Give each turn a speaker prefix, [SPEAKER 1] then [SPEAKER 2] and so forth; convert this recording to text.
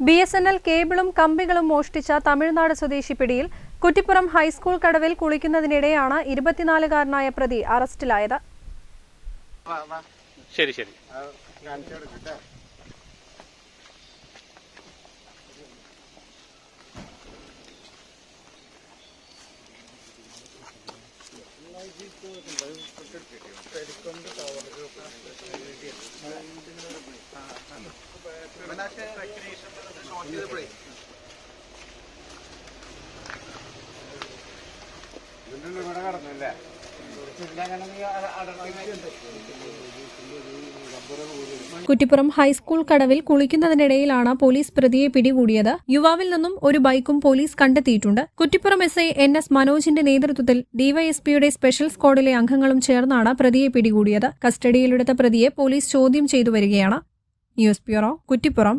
[SPEAKER 1] B S N L കേബിളും കമ്പികളും മോഷ്ടിച്ച തമിഴ്നാട് സ്വദേശി പിടിയിൽ കുറ്റിപ്പുറം ഹൈസ്കൂൾ കടവിൽ കുളിക്കുന്നതിനിടെയാണ് ഇരുപത്തിനാലുകാരനായ പ്രതി അറസ്റ്റിലായത്.
[SPEAKER 2] ശരി ശരി.
[SPEAKER 1] കുറ്റിപ്പുറം ഹൈസ്കൂൾ കടവിൽ കുളിക്കുന്നതിനിടയിലാണ് പോലീസ് പ്രതിയെ പിടികൂടിയത്. യുവാവിൽ നിന്നും ഒരു ബൈക്കും പോലീസ് കണ്ടെത്തിയിട്ടുണ്ട്. Kuttippuram S I N S മനോജിന്റെ നേതൃത്വത്തിൽ ഡിവൈഎസ്പിയുടെ സ്പെഷ്യൽ സ്ക്വാഡിലെ അംഗങ്ങളും ചേർന്നാണ് പ്രതിയെ പിടികൂടിയത്. കസ്റ്റഡിയിലെടുത്ത പ്രതിയെ പോലീസ് ചോദ്യം ചെയ്തു വരികയാണ്. News bureau Kuttippuram.